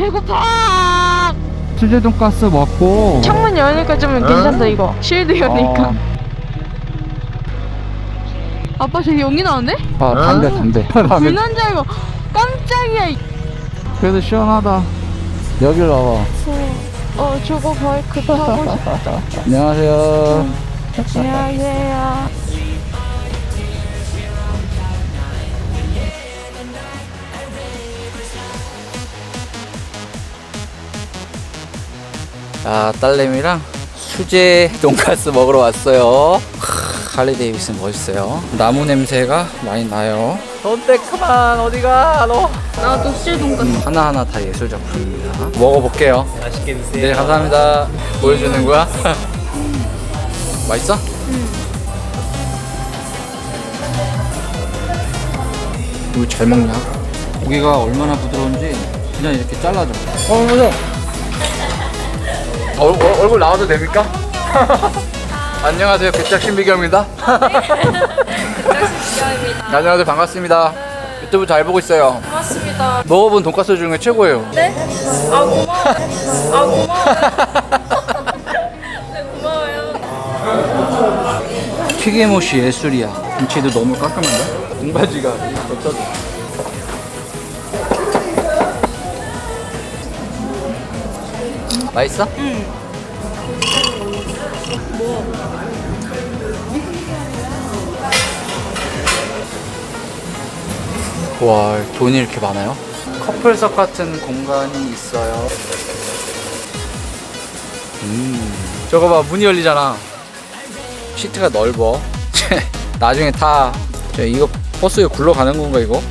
배고파. 수제 돈가스 먹고 창문 여니까 좀 괜찮다 이거. 쉴드 여니까. 어, 아빠 저기 연기 나는데? 아 담배 담배 불 담배 난줄 알고 깜짝이야. 그래도 시원하다 여길 와봐 어 저거 바이크 타고 싶다. 안녕하세요 안녕하세요. 자, 딸내미랑 수제 돈가스 먹으러 왔어요. 크, 할리 데이비슨 멋있어요. 나무 냄새가 많이 나요. 넌데 그만 어디가 너? 나도 실 돈가스. 하나하나 다 예술 작품입니다. 먹어볼게요. 맛있게 드세요. 네, 감사합니다. 보여주는 거야? 맛있어? 이거 잘 먹냐? 고기가 얼마나 부드러운지 그냥 이렇게 잘라줘. 어, 맞아. 얼, 얼, 얼굴 나와도 됩니까? 안녕하세요. 배짝 신비경입니다. 안녕하세요. 반갑습니다. 유튜브 잘 보고 있어요. 고맙습니다. 먹어본 돈가스 중에 최고예요. 네? 아 고마워. 아 고마워. 네 고마워요. 튀김옷이 예술이야. 김치도 너무 깔끔한데? 등바지가 어쩌죠? 맛있어? 응. 와, 돈이 이렇게 많아요? 커플석 같은 공간이 있어요. 음. 저거 봐, 문 이 열리잖아. 시트가 넓어. 나중에 타. 저 이거 버스에 굴러가는 건가 이거?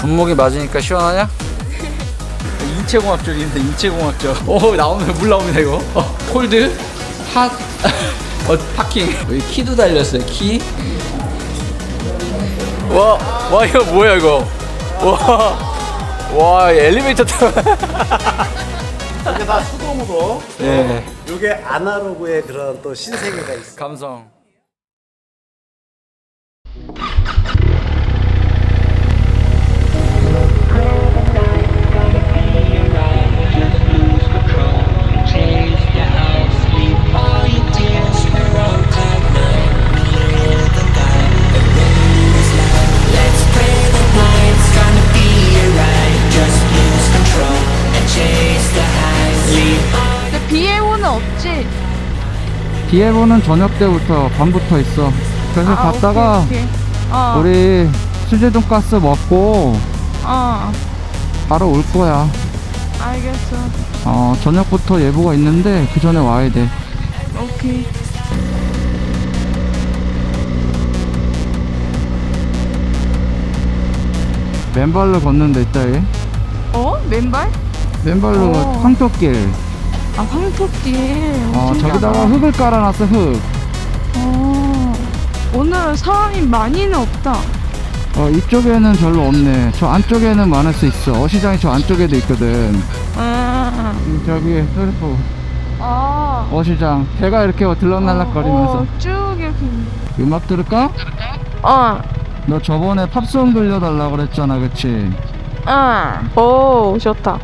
분목이 맞으니까 시원하냐? 인체공학적인데 인체공학적. 오 나오면 물 나옵니다 이거. 어, 콜드, 핫, 어 파킹. 여기 키도 달렸어요 키. 와, 와 이거 뭐야 이거? 와, 와 엘리베이터 타. 이게 다 수동으로 네, 이게 아날로그의 그런 또 신세계가 있어. 감성. 비에로는 저녁 때부터 밤부터 있어 그래서 아, 갔다가 오케이, 오케이. 어, 우리 수제 돈가스 먹고 어, 바로 올 거야 알겠어. 어 저녁부터 예보가 있는데 그 전에 와야 돼 오케이. 맨발로 걷는데 있다 얘 어? 맨발? 맨발로 어. 황토길 아 황토길. 어 신기하다. 저기다가 흙을 깔아놨어 흙 어, 오늘은 사람이 많이는 없다. 어, 이쪽에는 별로 없네. 저 안쪽에는 많을 수 있어. 어시장이 저 안쪽에도 있거든. 아, 음, 저기, 셀프, 아. 어시장. 배가 이렇게 들락날락거리면서. 어, 쭉 이렇게. 있네. 음악 들을까? 어, 너 저번에 팝송 들려달라고 그랬잖아, 그치? 어. 오, 좋다.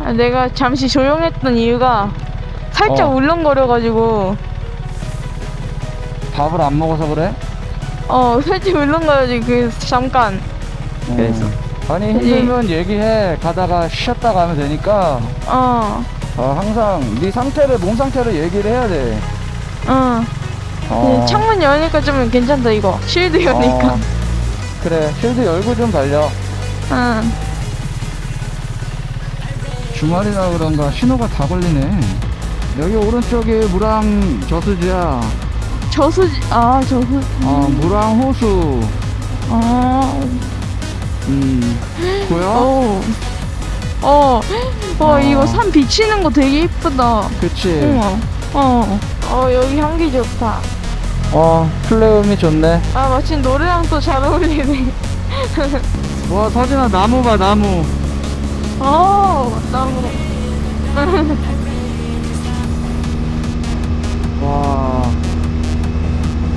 아, 내가 잠시 조용했던 이유가 살짝 어. 울렁거려가지고, 밥을 안 먹어서 그래? 어, 살짝 울렁거려가지고, 그, 잠깐. 그래서. 어. 아니? 힘들면 얘기해. 가다가 쉬었다 가면 되니까. 어, 어, 항상 네 상태를, 몸 상태를 얘기를 해야 돼. 어. 어. 네, 창문 여니까 좀 괜찮다, 이거. 쉴드 여니까. 어, 그래, 쉴드 열고 좀 달려. 응. 주말이라 그런가 신호가 다 걸리네. 여기 오른쪽에 무랑 저수지야. 저수지, 아, 저수, 어, 무랑 호수. 아, 음, 보여? 어. 어, 어, 이거 산 비치는 거 되게 이쁘다. 그치? 어, 어, 어, 여기 향기 좋다. 어, 플레음이 좋네. 아, 마침 노래랑 또 잘 어울리네. 와, 서진아, 나무 봐, 나무. 어, 오, 맞다고. 와.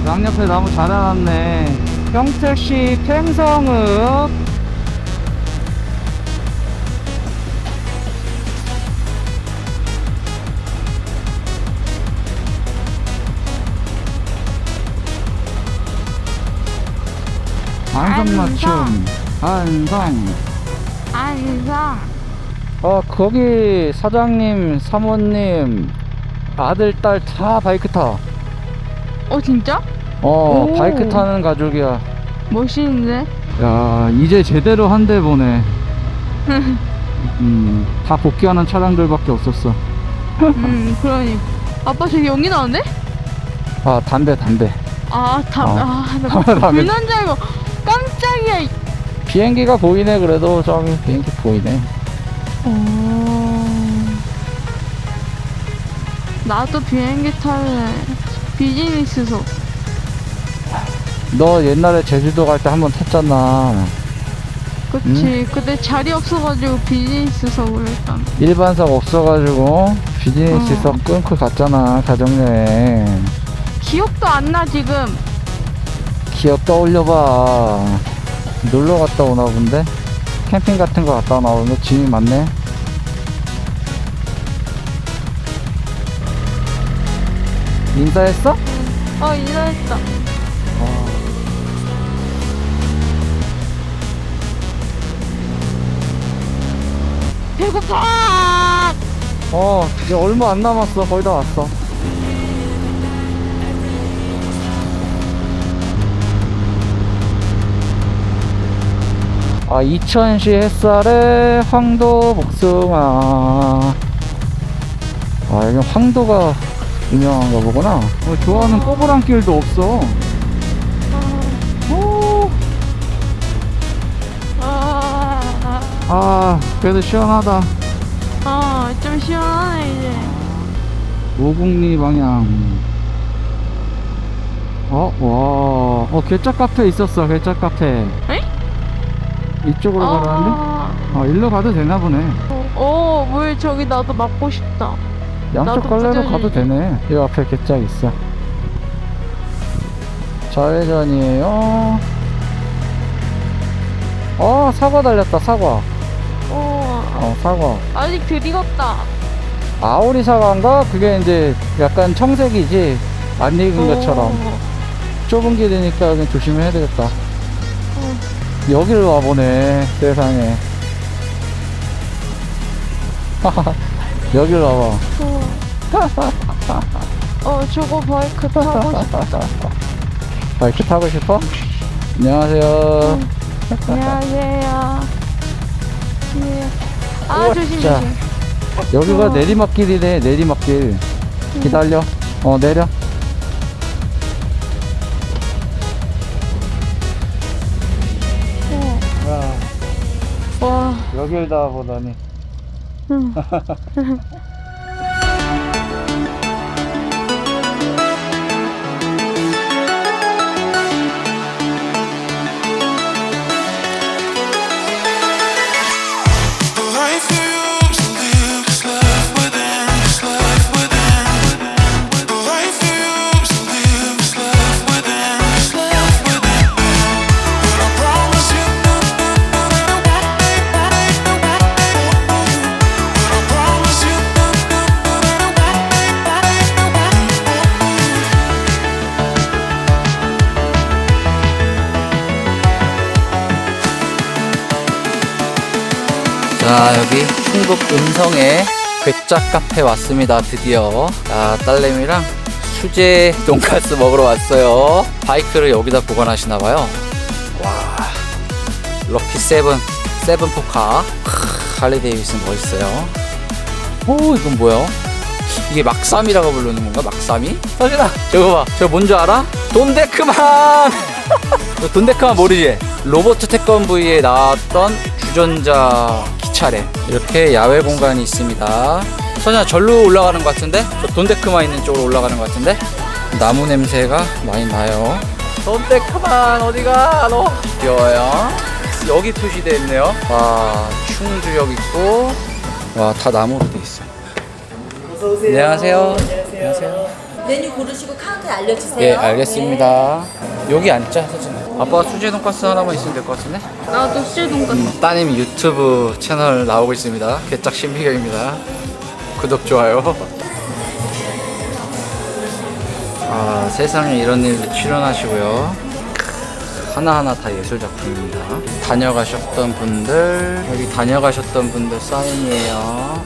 양옆에 나무 잘해놨네. 평택시 팽성읍. 안성 맞춤. 안성. 안성. 어 거기 사장님 사모님 아들 딸 다 바이크 타. 어 진짜? 어 오. 바이크 타는 가족이야. 멋있는데? 야 이제 제대로 한 대 보네 음, 다 복귀하는 차량들밖에 없었어 음 그러니. 아빠 저기 연기 나는데? 아 담배 담배. 아 담. 어. 아 나 담배. 불난 줄 알고 깜짝이야. 비행기가 보이네 그래도 저기 비행기 보이네. 어. 나도 비행기 탈래. 비즈니스석. 너 옛날에 제주도 갈 때 한 번 탔잖아. 그치. 그때 자리 없어가지고 비즈니스석으로 일단. 일반석 없어가지고 비즈니스석 어. 끊고 갔잖아 가정여행. 기억도 안 나 지금. 기억 떠올려봐. 놀러 갔다 오나 본데? 캠핑 같은 거 갔다 오나 본데? 짐이 많네? 인사했어? 어 인사했다. 배고파. 어, 이제 얼마 안 남았어. 거의 다 왔어. 아, 이천시 햇살에 황도 복숭아. 아, 여기 황도가 유명한가 보구나. 어, 좋아하는 꼬부랑길도 없어 오, 아, 아 그래도 시원하다 아, 좀 시원하네 이제. 오곡리 방향 어? 와, 어, 개짝 카페 있었어, 개짝 카페. 이쪽으로 가라는데? 아, 어, 일로 가도 되나 보네. 어, 물 저기 나도 맞고 싶다. 양쪽 나도 갈래로. 가도 되네. 이 앞에 개짝 있어. 좌회전이에요. 어, 사과 달렸다, 사과. 어, 어, 사과. 아직 덜 익었다. 아오리 사과인가? 그게 이제 약간 청색이지. 안 익은 것처럼. 어, 좁은 길이니까 그냥 조심해야 되겠다. 여기를 와보네, 세상에. 여기를 와봐. 어. 어, 저거 바이크 타고 싶다. 바이크 타고 싶어? 안녕하세요. 안녕하세요. 예. 아, 우와, 조심, 자. 조심. 여기가 어. 내리막길이네, 내리막길. 기다려. 어, 내려. 여길 다 보다니. 응. 여기 충북 음성에 괴짝 카페 왔습니다, 드디어. 자, 딸내미랑 수제 돈가스 먹으러 왔어요. 바이크를 여기다 보관하시나 봐요. 와, 럭키 세븐, 세븐 포카. 크, 할리 데이비슨 멋있어요. 오, 이건 뭐야? 이게 막삼이라고 부르는 건가? 막삼이? 서진아, 저거 봐. 저거 뭔지 알아? 돈데크만! 너 돈데크만 모르지? 로버트 태권브이에 나왔던 주전자 기 차래. 이렇게 야외 공간이 있습니다. 서진아, 절로 올라가는 것 같은데? 저 돈데크만 있는 쪽으로 올라가는 것 같은데? 나무 냄새가 많이 나요. 돈데크만 어디가? 너 귀여워요. 여기 표시되어 있네요. 와, 충주역 있고, 와, 다 나무로 돼 있어. 어서 오세요. 안녕하세요. 안녕하세요. 메뉴 고르시고 카운터에 알려주세요. 예, 알겠습니다. 여기 앉자, 서진 아. 아빠 수제 돈가스 하나만 있으면 될 것 같은데? 나도 수제 돈가스. 음, 따님 유튜브 채널 나오고 있습니다. 개짝 신비경입니다. 구독, 좋아요. 아, 세상에 이런 일도 출연하시고요. 하나하나 다 예술 작품입니다. 다녀가셨던 분들, 여기 다녀가셨던 분들 사인이에요.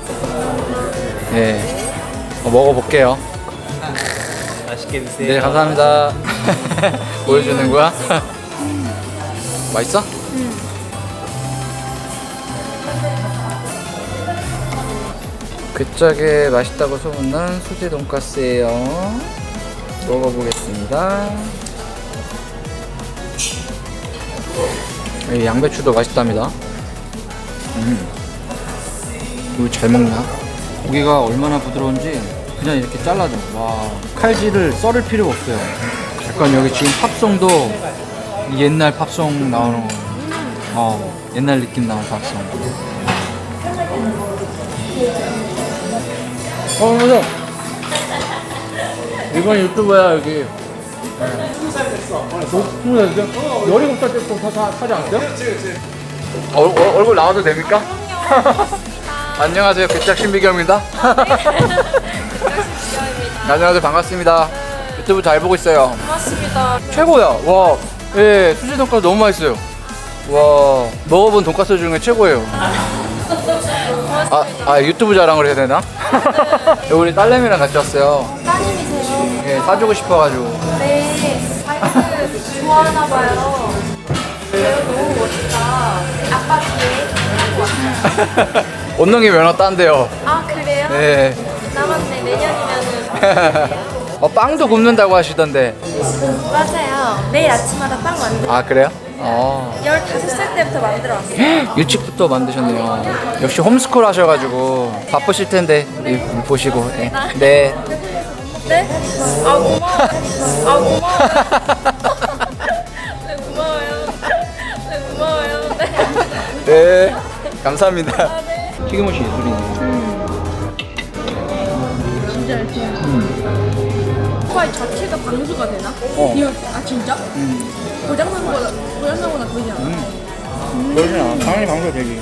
네. 어, 먹어볼게요. 맛있게 드세요. 네, 감사합니다. 보여주는 거야? 맛있어? 괴짜게 맛있다고 소문난 수제 돈가스예요. 먹어보겠습니다. 이 양배추도 맛있답니다. 음. 이거 잘 먹냐? 고기가 얼마나 부드러운지 그냥 이렇게 잘라줘. 와, 칼질을 썰을 필요가 없어요. 약간 여기 지금 팝송도 옛날 팝송 나오는 거. 어, 옛날 느낌 나는 팝송. 어, 맞아. 이번 유튜버야, 여기. 녹두야, 열이 없을 때또 사지 않았어요? 얼, 얼, 얼굴 나와도 됩니까? 안녕하세요, 괴짝 신비경입니다. 안녕하세요, 반갑습니다. 유튜브 잘 보고 있어요. 고맙습니다. 최고야. 와, 예, 수제 돈가스 너무 맛있어요. 와, 먹어본 돈가스 중에 최고예요. 아, 아 유튜브 자랑을 해야 되나? 우리 딸내미랑 같이 왔어요. 따님이세요? 예, 사주고 싶어가지고. 네. 바이크 좋아하나 봐요. 배우 너무 멋지다. 아빠 뒤에. 원능이 면허 딴대요. 아 그래요? 네. 남았네. 내년이면은. 어, 빵도 굽는다고 하시던데. 맞아요. 매일 아침마다 빵 만들어. 아, 그래요? 어. 15살 때부터 만들어 왔어요. 일찍부터 만드셨네요. 역시 홈스쿨 하셔가지고 바쁘실 텐데 이 보시고. 네. 네. 네? 아 고마워. 아 고마워. 네 고마워요. 네 고마워요. 네. 네. 감사합니다. 튀김옷이 예술이네. 오빠 자체가 방수가 되나? 어. 이거 아 진짜? 고장난 거나 고장난 거나 그러지 않아? 그러진 않아. 당연히 방송 되기.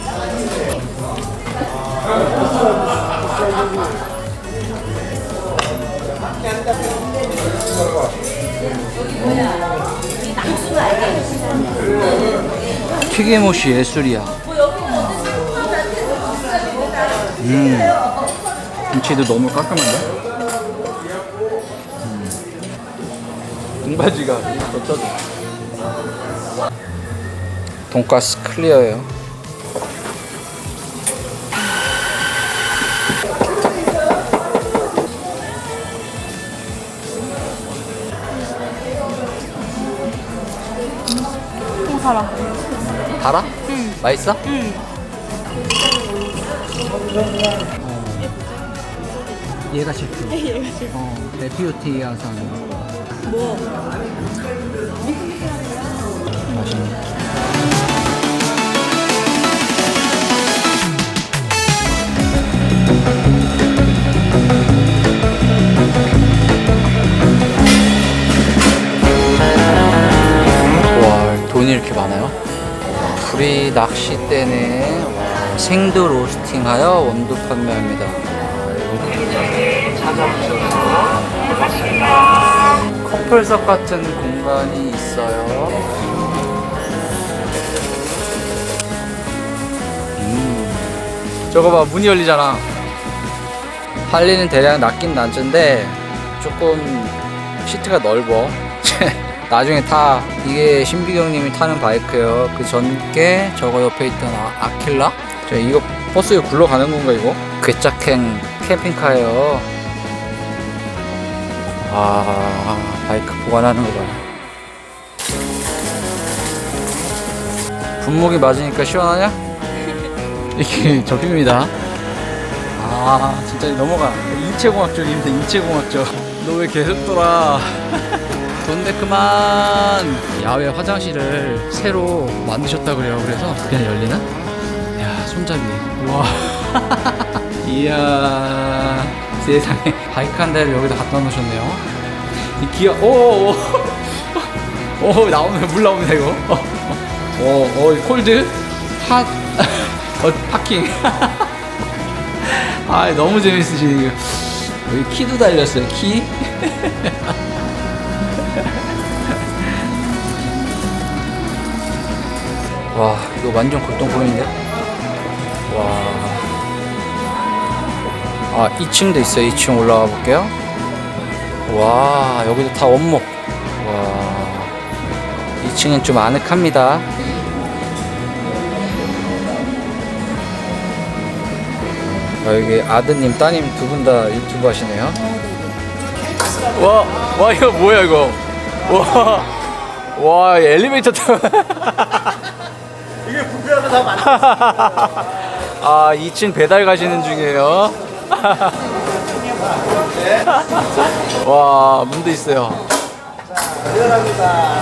튀김옷이 예술이야. 음. 김치도 너무 깔끔한데? 등바지가 어쩌죠? 돈가스 클리어예요. 통 살아. 달아? 응. 맛있어? 응. 얘가 셰프. 얘가 셰프. 어, 내 POT 항상. 뭐? 와, 돈이 이렇게 많아요? 불이 낚싯대네. 와, 생도 로스팅하여 원두 판매합니다. 커플석 같은 공간이 있어요. 음. 저거 봐, 문이 열리잖아. 할리는 대략 낮긴 낮은데 조금 시트가 넓어. 나중에 타. 이게 신비경님이 타는 바이크예요. 그 전께 저거 옆에 있던 아, 아킬라? 저 이거 버스에 굴러가는 건가 이거? 괴짝행 캠핑카예요. 아 바이크 보관하는 거 봐. 분무기 맞으니까 시원하냐? 이게 접힙니다. 아 진짜 넘어가. 인체공학적인데 인체공학적. 너 왜 계속 돌아? 돈데 그만. 야외 화장실을 새로 만드셨다 그래요. 그래서 그냥 열리나? 야 손잡이. 와. 이야 세상에 바이크 한 대를 여기다 갖다 놓으셨네요. 이 기어 오오 오 나오네 물 나옵니다 이거. 어어 콜드 핫 어, 파킹. 아 너무 재밌으시네요. 여기 키도 달렸어요 키. 와 이거 완전 골동 보이는데 와 아 2층도 있어요. 2층 올라가 볼게요. 와 여기도 다 원목. 와 2층은 좀 아늑합니다. 아, 여기 아드님 따님 두 분 다 유튜브 하시네요. 와, 와 이거 뭐야 이거? 와, 와 엘리베이터 타 이게 부부하면 다 맞. 아 2층 배달 가시는 중이에요 와 문도 있어요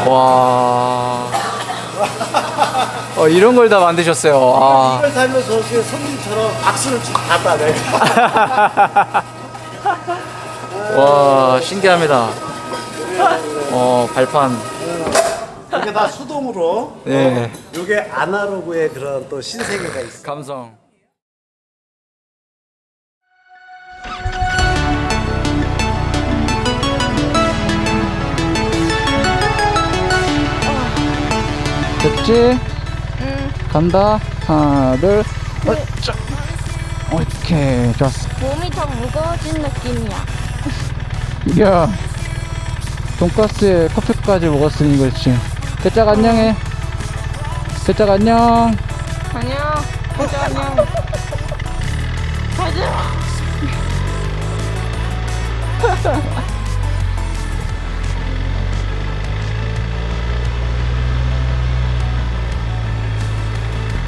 와 어, 이런 걸 다 만드셨어요 아. 이걸 살면서 그 손님처럼 악수를 좀 받아 내가. 와 신기합니다 어 발판 이게 다 수동으로. 네 이게 아날로그의 그런 또 신세계가 있어. 감성 됐지? 응. 간다. 하나, 둘, 어짜. 오케이, 좋았어. 몸이 더 무거워진 느낌이야. 야, 돈가스에 커피까지 먹었으니 그렇지. 대짝 안녕해. 대짝 안녕. 안녕. 가자, 안녕. 가자.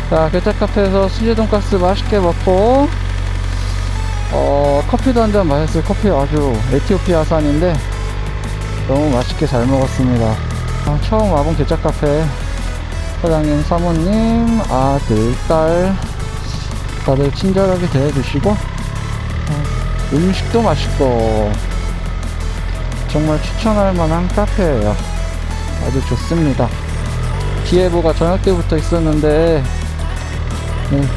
자, 개짝 카페에서 수제 돈가스 맛있게 먹고, 어, 커피도 한 잔 마셨어요. 커피 아주 에티오피아산인데, 너무 맛있게 잘 먹었습니다. 아, 처음 와본 개짝 카페 사장님, 사모님, 아들, 딸, 다들 친절하게 대해주시고, 어, 음식도 맛있고, 정말 추천할 만한 카페예요. 아주 좋습니다. 기예보가 저녁 때부터 있었는데, 네,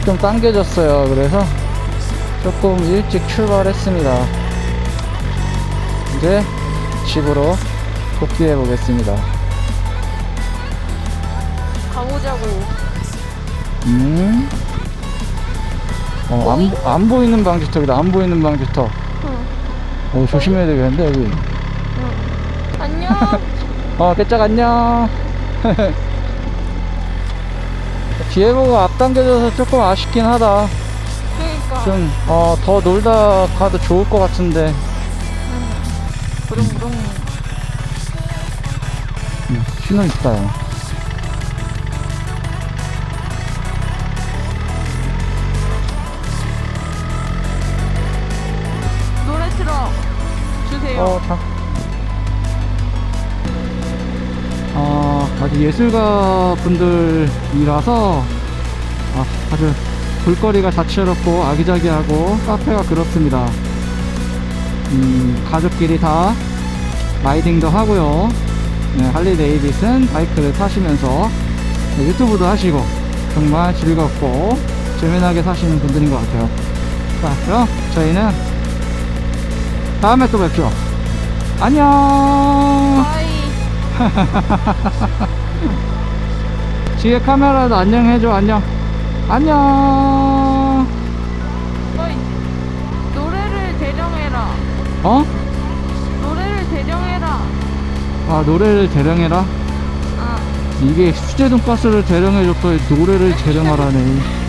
좀 당겨졌어요. 그래서 조금 일찍 출발했습니다. 이제 집으로 복귀해 보겠습니다. 가보자고. 음. 어, 안, 보- 안 보이는 방지턱이다. 안 보이는 방지턱. 어, 조심해야 되겠는데, 여기. 안녕. 어, 깨짝 안녕. 기회보가 앞당겨져서 조금 아쉽긴 하다. 그러니까. 좀, 어, 더 놀다 가도 좋을 것 같은데. 부릉부릉. 음, 신호 있어요. 예술가 분들이라서 아, 아주 볼거리가 다채롭고 아기자기하고 카페가 그렇습니다. 음, 가족끼리 다 라이딩도 하고요. 네, 할리 데이비슨 바이크를 타시면서 네, 유튜브도 하시고 정말 즐겁고 재미나게 사시는 분들인 것 같아요. 자, 그럼 저희는 다음에 또 뵙죠. 안녕. 뒤에 카메라도 안녕 해줘. 안녕. 안녕. 어이. 노래를 대령해라. 어? 노래를 대령해라. 아 노래를 대령해라. 아. 이게 수제 돈가스를 대령해줬더니 노래를 대령하라네.